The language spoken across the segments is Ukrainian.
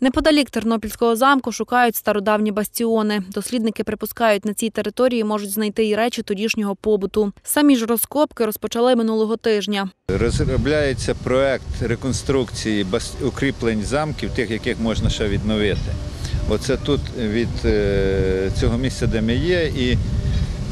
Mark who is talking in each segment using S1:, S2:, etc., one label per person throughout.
S1: Неподалік Тернопільського замку шукають стародавні бастіони. Дослідники припускають, на цій території можуть знайти і речі тодішнього побуту. Самі ж розкопки розпочали минулого тижня.
S2: Розробляється проект реконструкції укріплень замків, тих, яких можна ще відновити. Оце тут від е, цього місця, де ми є, і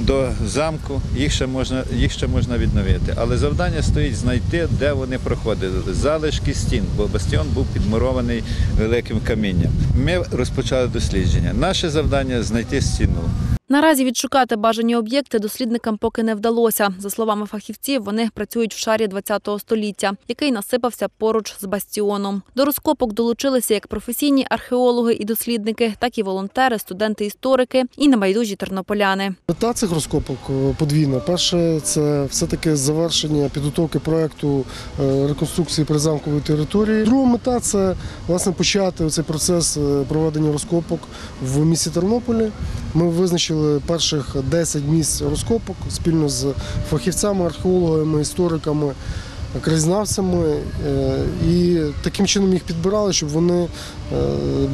S2: до замку їх ще можна, їх ще можна відновити. Але завдання стоїть знайти, де вони проходили. Залишки стін, бо бастіон був підмурований великим камінням. Ми розпочали дослідження. Наше завдання знайти стіну.
S1: Наразі відшукати бажані об'єкти дослідникам поки не вдалося. За словами фахівців, вони працюють в шарі ХХ століття, який насипався поруч з бастіоном. До розкопок долучилися як професійні археологи і дослідники, так і волонтери, студенти-історики і небайдужі тернополяни.
S3: Мета цих розкопок е, подвійна. Перше, це все-таки завершення підготовки проекту е, реконструкції призамкової території. Друга мета це власне почати цей процес е, проведення розкопок в місті Тернополі. Ми визначили перших 10 місць розкопок спільно з фахівцями, археологами, істориками. Краєзнавцями е, і таким чином їх підбирали, щоб вони е,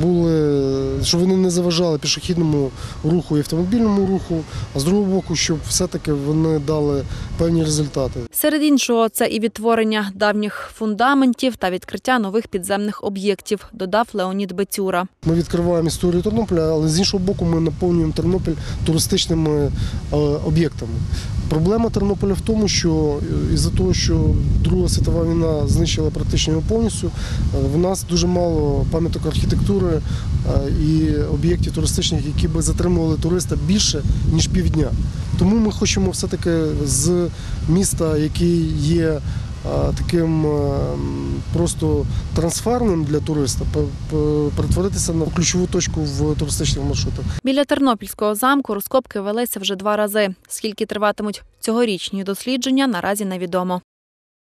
S3: були, щоб вони не заважали пішохідному руху і автомобільному руху, а з другого боку, щоб все-таки вони дали певні результати.
S1: Серед іншого, це і відтворення давніх фундаментів та відкриття нових підземних об'єктів, додав Леонід Бецюра.
S3: Ми відкриваємо історію Тернополя, але з іншого боку, ми наповнюємо Тернопіль туристичними е, об'єктами. Проблема Тернополя в тому, що із-за того, що Друга світова війна знищила практично його повністю, е, в нас дуже мало пам'яток архітектури е, і об'єктів туристичних, які би затримували туриста більше ніж півдня. Тому ми хочемо все-таки з міста, який є е, таким просто трансферним для туриста, пе- пе- перетворитися на ключову точку в туристичних маршрутах.
S1: Біля Тернопільського замку розкопки велися вже два рази. Скільки триватимуть цьогорічні дослідження, наразі невідомо.